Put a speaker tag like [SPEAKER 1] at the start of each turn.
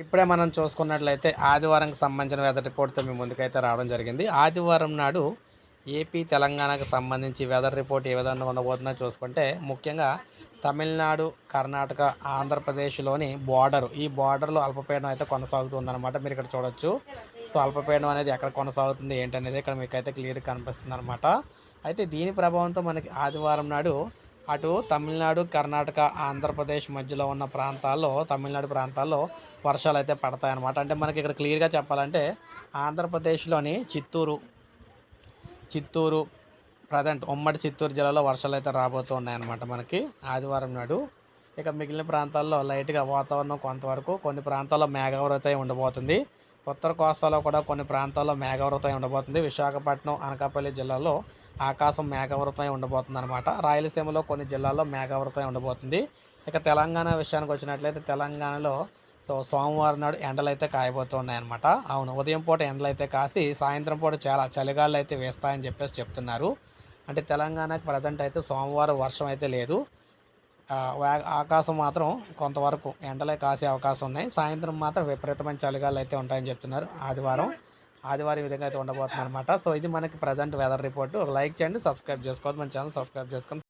[SPEAKER 1] ఇప్పుడే మనం చూసుకున్నట్లయితే ఆదివారంకి సంబంధించిన వెదర్ రిపోర్ట్తో మేము ముందుకైతే రావడం జరిగింది. ఆదివారం నాడు ఏపీ తెలంగాణకు సంబంధించి వెదర్ రిపోర్ట్ ఏ విధంగా ఉండబోతుందో చూసుకుంటే ముఖ్యంగా తమిళనాడు కర్ణాటక ఆంధ్రప్రదేశ్లోని బార్డర్. ఈ బార్డర్లో అల్పపీడనం అయితే కొనసాగుతుందన్నమాట మీరు ఇక్కడ చూడొచ్చు. సో అల్పపీడనం అనేది ఎక్కడ కొనసాగుతుంది ఏంటనేది ఇక్కడ మీకు అయితే క్లియర్గా కనిపిస్తుంది అనమాట అయితే దీని ప్రభావంతో మనకి ఆదివారం నాడు అటు తమిళనాడు కర్ణాటక ఆంధ్రప్రదేశ్ మధ్యలో ఉన్న ప్రాంతాల్లో తమిళనాడు ప్రాంతాల్లో వర్షాలు అయితే పడతాయన్నమాట. అంటే మనకి ఇక్కడ క్లియర్గా చెప్పాలంటే ఆంధ్రప్రదేశ్లోని చిత్తూరు చిత్తూరు ప్రజెంట్ ఉమ్మడి చిత్తూరు జిల్లాలో వర్షాలు అయితే రాబోతూ ఉన్నాయన్నమాట మనకి ఆదివారం నాడు. ఇక మిగిలిన ప్రాంతాల్లో లైట్గా వాతావరణం కొంతవరకు కొన్ని ప్రాంతాల్లో మేఘావృత ఉండబోతుంది. ఉత్తర కోస్తాలో కూడా కొన్ని ప్రాంతాల్లో మేఘావృతం ఉండబోతుంది. విశాఖపట్నం అనకాపల్లి జిల్లాలో ఆకాశం మేఘావృతం ఉండబోతుంది అనమాట రాయలసీమలో కొన్ని జిల్లాల్లో మేఘావృతం ఉండబోతుంది. ఇక తెలంగాణ విషయానికి వచ్చినట్లయితే తెలంగాణలో సో సోమవారం నాడు ఎండలు అయితే కాయబోతున్నాయన్నమాట అవును ఉదయం పూట ఎండలు అయితే కాసి సాయంత్రం పూట చాలా చలిగాళ్ళు అయితే వేస్తాయని చెప్పేసి చెప్తున్నారు. అంటే తెలంగాణకి ప్రజెంట్ అయితే సోమవారం వర్షం అయితే లేదు. ఆకాశం మాత్రం కొంతవరకు ఎండలే కాసే అవకాశం ఉన్నాయి. సాయంత్రం మాత్రం విపరీతమైన చలిగాలు అయితే ఉంటాయని చెప్తున్నారు. ఆదివారం ఆదివారం ఈ విధంగా అయితే ఉండబోతుంది అనమాట సో ఇది మనకి ప్రజెంట్ వెదర్ రిపోర్ట్. ఒక లైక్ చేయండి సబ్స్క్రైబ్ చేసుకోవద్దు. మన ఛానల్ సబ్స్క్రైబ్ చేసుకొని